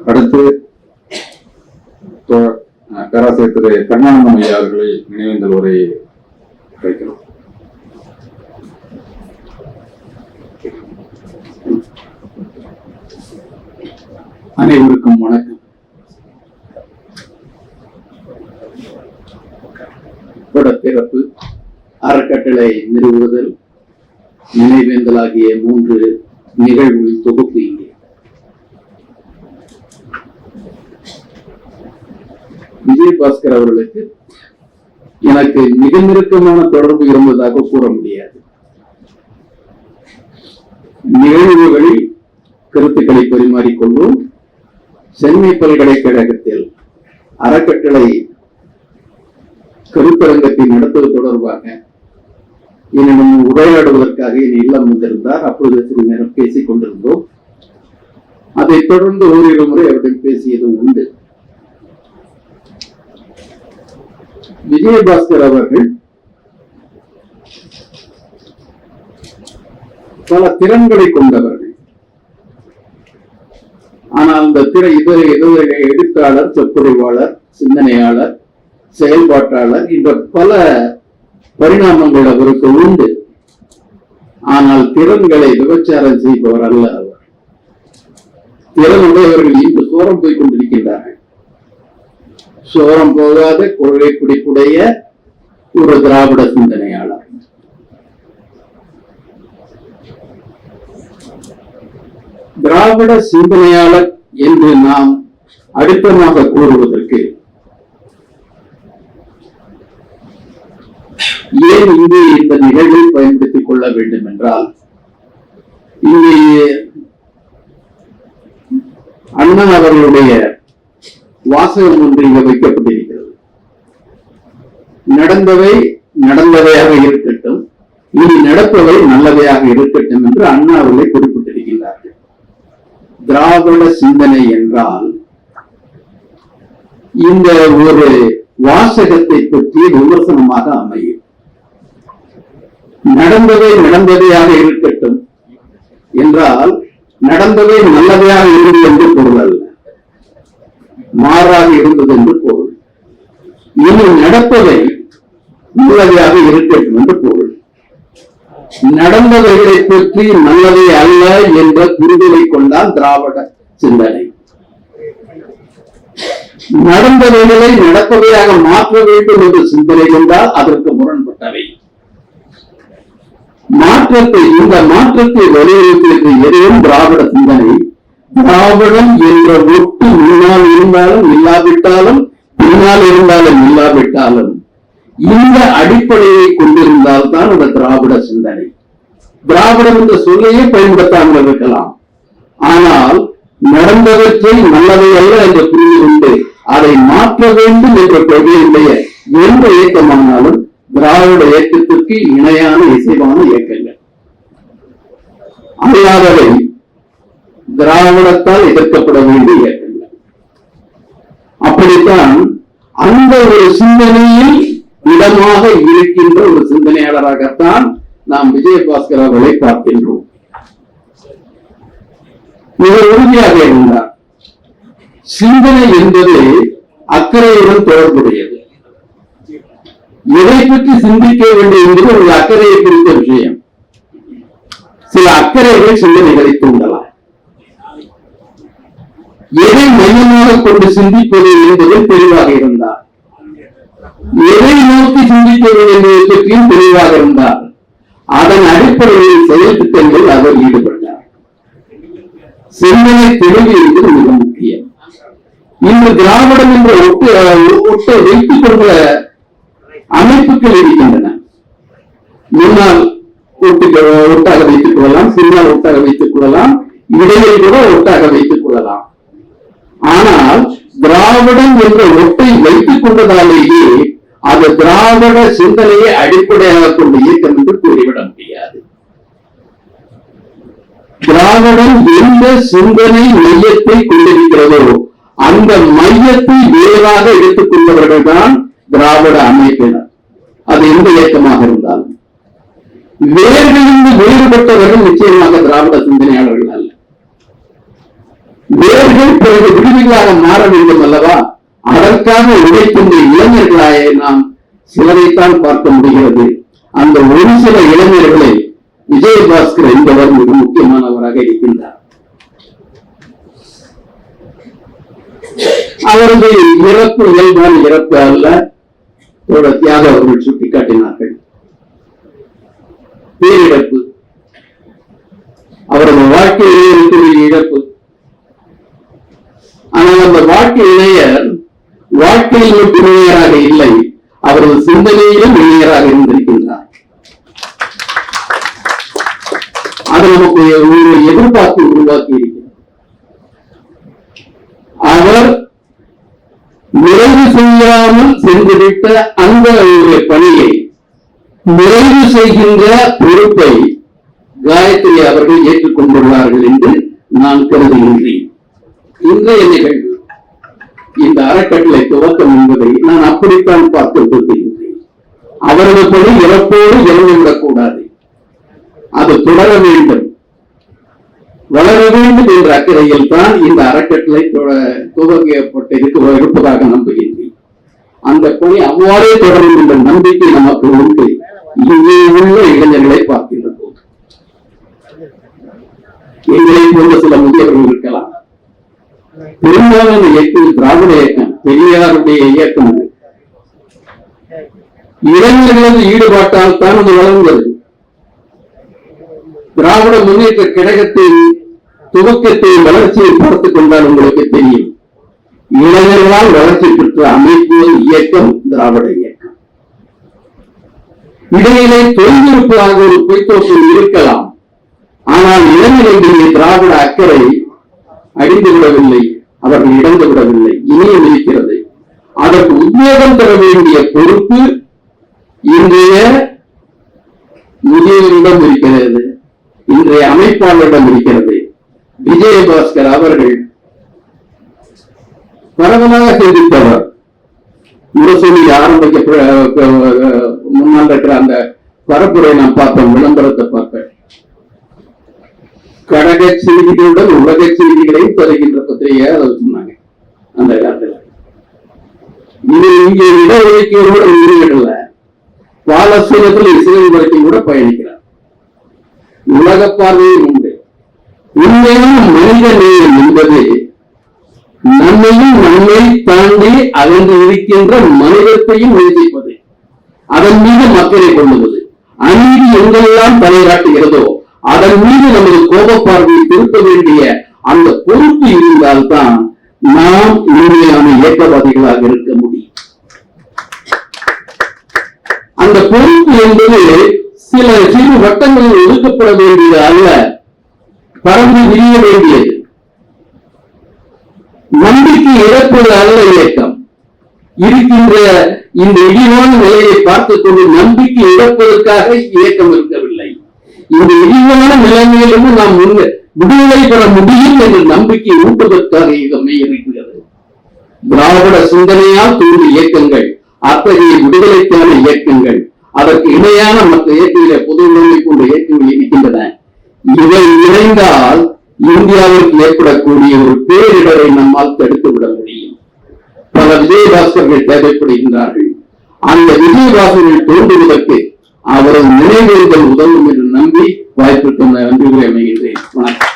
அடுத்து பேராசிரியர் திரு கருணானந்தம் ஐயா அவர்களை நினைவேந்தல் உரை வைக்கிறோம் அனைவருக்கும் வணக்கம். படப்பிறப்பு அறக்கட்டளை நிறுவுதல் நினைவேந்தல் ஆகிய மூன்று நிகழ்வுகளின் தொகுப்பு இங்கே. விஜயபாஸ்கர் அவர்களுக்கு எனக்கு மிக நெருக்கமான தொடர்பு இருந்ததாக கூற முடியாது. நிகழ்வுகளில் கருத்துக்களை பரிமாறிக்கொள்வோம். சென்னை பல்கலைக்கழகத்தில் அறக்கட்டளை கருத்தரங்கத்தை நடத்துவது தொடர்பாக என்னிடம் உரையாடுவதற்காக என் இல்லம் வந்திருந்தார். அப்பொழுது சிறிது நேரம் பேசிக் கொண்டிருந்தோம் அதைத் தொடர்ந்து ஓரிரு முறை அவரிடம் பேசியது உண்டு. விஜயபாஸ்கர் அவர்கள் பல திறன்களை கொண்டவர்கள். ஆனால் இந்த திற இதர இதர எழுத்தாளர் சொற்பொழிவாளர் சிந்தனையாளர் செயல்பாட்டாளர் என்ற பல பரிணாமங்கள் அவருக்கு உண்டு. ஆனால் திறன்களை விபச்சாரம் செய்பவர் அல்ல அவர். திறனுடையவர்கள் இன்று சோரம் போய் கொண்டிருக்கின்றார்கள். சோரம் போகாத கொள்கை பிடிப்புடைய ஒரு திராவிட சிந்தனையாளர். திராவிட சிந்தனையாளர் என்று நாம் அடித்தமாக கூறுவதற்கு ஏன் இங்கே இந்த நிகழ்வை பயன்படுத்திக் கொள்ள வேண்டும் என்றால் இங்கே அண்ணா அவர்களுடைய வாசகம் ஒன்று இங்க வைக்கப்பட்டிருக்கிறது. நடந்தவை நடந்தவையாக இருக்கட்டும் இனி நடப்பவை நல்லவையாக இருக்கட்டும் என்று அண்ணா அவர்களை குறிப்பிட்டிருக்கின்றார்கள். திராவிட சிந்தனை என்றால் இந்த ஒரு வாசகத்தை பற்றி விமர்சனமாக அமையும். நடந்தவை நடந்தவையாக இருக்கட்டும் என்றால் நடந்தவை நல்லவையாக இருந்தது என்று பொருள் அல்ல மாறாக இருந்தது என்று பொருள் இனி நடப்பதை நல்லவையாக இருக்கட்டும் என்று பொருள் நடந்தவைகளை பற்றி நல்லவை அல்ல என்ற புரிதலை கொண்டால் திராவிட சிந்தனை. நடந்தவைகளை நடப்பவையாக மாற்ற வேண்டும் என்று சிந்தனை கொண்டால் அதற்கு முரண்பட்டவை. மாற்றத்தை இந்த மாற்றத்தை வலியுறுத்தியது எதையும் திராவிட சிந்தனை திராவிடம் என்ற ஒட்டு முன்னால் இருந்தாலும் இல்லாவிட்டாலும் பின்னால் இருந்தாலும் இல்லாவிட்டாலும் இந்த அடிப்படையை கொண்டிருந்தால் தான் அந்த திராவிட சிந்தனை. திராவிடம் என்ற சொல்லையே பயன்படுத்தாமல் இருக்கலாம். ஆனால் நடந்தவற்றை நல்லவை அல்ல என்ற புரிந்து கொண்டு அதை மாற்ற வேண்டும் என்ற கொள்கையுடைய எந்த இயக்கமானாலும் திராவிட இயக்கத்திற்கு இணையான இசைவான இயக்கங்கள். அல்லாதவை திராவிடத்தால் எதிர்க்கப்பட வேண்டிய இயக்கங்கள் அப்படித்தான் அந்த ஒரு சிந்தனையில் இடமாக இருக்கின்ற ஒரு சிந்தனையாளராகத்தான் நாம் விஜயபாஸ்கர் அவர்களை பார்க்கின்றோம். மிக உறுதியாக இருந்தார். சிந்தனை என்பது அக்கறையுடன் தொடர்புடையது. எதை பற்றி சிந்திக்க வேண்டும் என்பது ஒரு அக்கறையை குறித்த விஷயம். சில அக்கறைகள் சிந்தனைகளை தூண்டலாம் எதை மையமாக கொண்டு சிந்திப்பது என்பது தெளிவாக இருந்தார். எதை நோக்கி சிந்திப்பது வேண்டும் என்பதை பற்றியும் தெளிவாக இருந்தார். அதன் அடிப்படையில் செயல் திட்டங்களில் அவர் ஈடுபட்டார். சிந்தனை தெளிவு என்பது மிக முக்கியம். இந்த திராவிடம் என்ற ஒட்டு ஒட்டை வைத்துக் கொண்ட அமைப்புகள் இருக்கின்றன. முன்னால் ஒட்டு ஒட்டாக வைத்துக் கொள்ளலாம் சின்னால் ஒட்டாக வைத்துக் கொள்ளலாம் இடையில் கூட ஒட்டாக வைத்துக் ஆனால் திராவிடம் என்ற ஒட்டை வைத்துக் கொண்டதாலேயே அது திராவிட சிந்தனையை அடிப்படையாக கொண்ட இயக்கம் என்று கூறிவிட முடியாது. திராவிடம் எந்த சிந்தனை மையத்தை கொண்டிருக்கிறதோ அந்த மையத்தை வேறாக எடுத்துக் கொண்டவர்கள் தான் திராவிட அமைப்பினர். அது எந்த இயக்கமாக இருந்தாலும். வேர்களிலிருந்து வேறுபட்டவர்கள் நிச்சயமாக திராவிட சிந்தனையாளர்கள் அல்ல. வேர்கள் பிறகு விடுதிகளாக மாற வேண்டும் அல்லவா? அதற்காக உழைக்கின்ற இளைஞர்களாய நாம் சிலரைத்தான் பார்க்க முடிகிறது. அந்த ஒரு சில இளைஞர்களை விஜயபாஸ்கர் என்பவர் மிக முக்கியமானவராக இருக்கின்றார். அவரது இறப்பு இயல்பான இறப்பு அல்ல தியாக அவர்கள் சுட்டிக்காட்டினார்கள். பேரிழப்பு. அவரது வாழ்க்கையிலே இருக்கிற இழப்பு. ஆனால் அந்த வாழ்க்கை இணையர் வாழ்க்கையில் மட்டும் இணையராக இல்லை அவரது சிந்தனையிலும் இணையராக இருந்திருக்கின்றார். அது நமக்கு ஒரு எதிர்பார்ப்பு உருவாக்கி இருக்கிறது. அவர் நிறைவு செய்யாமல் சென்றுவிட்ட அந்த ஒரு பணியை நிறைவு செய்கின்ற பொறுப்பை காயத்ரி அவர்கள் ஏற்றுக்கொண்டுள்ளார்கள் என்று நான் கருதுகின்றேன். இன்றைய நிகழ்வு இந்த அறக்கட்டளை துவக்கம் என்பதை நான் அப்படித்தான் பார்த்து கொண்டிருக்கின்றேன் அவரது பணி இறப்போடு இறந்துவிடக் கூடாது அது தொடர வேண்டும். வளர வேண்டும் என்ற அக்கறையில் தான் இந்த அறக்கட்டளை துவ- துவங்கப்பட்டிருக்க இருப்பதாக நம்புகின்றேன். அந்த பணி அவ்வாறே தொடரும் என்ற நம்பிக்கை நமக்கு உண்டு. இங்கே உள்ள இளைஞர்களை பார்க்கின்ற போது. எங்களை போன்ற சில முதியவர்கள் இருக்கலாம். பெரும்பாலான இயக்கம் திராவிட இயக்கம் பெரியாருடைய இயக்கம் இளைஞர்களது ஈடுபாட்டால் தான் அது வளர்ந்தது. திராவிட முன்னேற்ற கழகத்தின் துவக்கத்தை வளர்ச்சியை பார்த்துக் கொண்டால் உங்களுக்கு தெரியும். இளைஞர்களால் வளர்ச்சி பெற்ற அமைப்பு இயக்கம் திராவிட இயக்கம். இடையிலே தொழில்நுட்பமாக ஒரு பொய்த்தோற்றம் இருக்கலாம். ஆனால் இளைஞர்களுடைய திராவிட அக்கறை அழிந்து விடவில்லை அவர்கள் இழந்து விடவில்லை இனியும் இருக்கிறது அதற்கு உத்வேகம் தர வேண்டிய பொறுப்பு இன்றைய முதியவரிடம் இருக்கிறது. இன்றைய அமைப்பாளரிடம் இருக்கிறது. விஜயபாஸ்கர் அவர்கள் பரவலாக சிந்தித்தவர். முரசொலி ஆரம்பிக்க முன்னால் இருக்கிற அந்த பரப்புரை நான் பார்த்தேன் விளம்பரத்தை பார்த்தேன் கடக செய்திகளுடன் உலக செய்திகளையும் தருகின்ற பத்திரிகையா அதை சொன்னாங்க? அந்த காலத்துல. இது இங்கே இடஒதுக்கீடோட நிறுவிடல பாலஸ்தீனத்தில் இஸ்ரேல் வரைக்கும் கூட பயணிக்கிறார். உலக பார்வையும் உண்டு. உண்மையான மனித நேயம் என்பது நம்மையும் நம்மை தாண்டி அகன்று இருக்கின்ற மனிதத்தையும் நேசிப்பது அதன் மீது மக்களை கொள்ளுவது. அநீதி எங்கெல்லாம் தலையாட்டுகிறதோ அதன் மீது நமது கோப பார்வையை திருப்ப வேண்டிய அந்த பொறுப்பு இருந்தால்தான் நாம் உண்மையான ஏற்றவாதிகளாக இருக்க முடியும். அந்த பொறுப்பு என்பது சில சிறு வட்டங்களில் ஒதுக்கப்பட வேண்டியது அல்ல பறந்து விரிய வேண்டியது. நம்பிக்கை இழப்பது அல்ல இயக்கம். இருக்கின்ற இந்த இழிவான நிலையை பார்த்துக் கொண்டு நம்பிக்கை இழப்பதற்காக இயக்கம் இருக்கவில்லை இந்த இழிவான நிலைமையிலிருந்து நாம் விடுதலை பெற முடியும் என்ற நம்பிக்கை ஊட்டுவதற்காக இயக்கமே இருக்கிறது திராவிட சிந்தனையால் தோன்றிய இயக்கங்கள் அத்தகைய விடுதலைக்கான இயக்கங்கள் அதற்கு இணையான மற்ற இயக்கங்களை பொது நிலைமை கொண்ட இயக்கங்கள் இருக்கின்றன. இவை இணைந்தால் இந்தியாவிற்கு ஏற்படக்கூடிய ஒரு பேரிடரை நம்மால் தடுத்து விட முடியும். பல விஜயபாஸ்கர்கள் தேவைப்படுகின்றார்கள். அந்த விஜயபாஸ்கர்கள் தோன்றுவதற்கு அவரது நினைவேந்தல் உதவும் நம்பி வாய்ப்பிற்கு தந்த நன்றி அமைகின்றேன் வணக்கம்.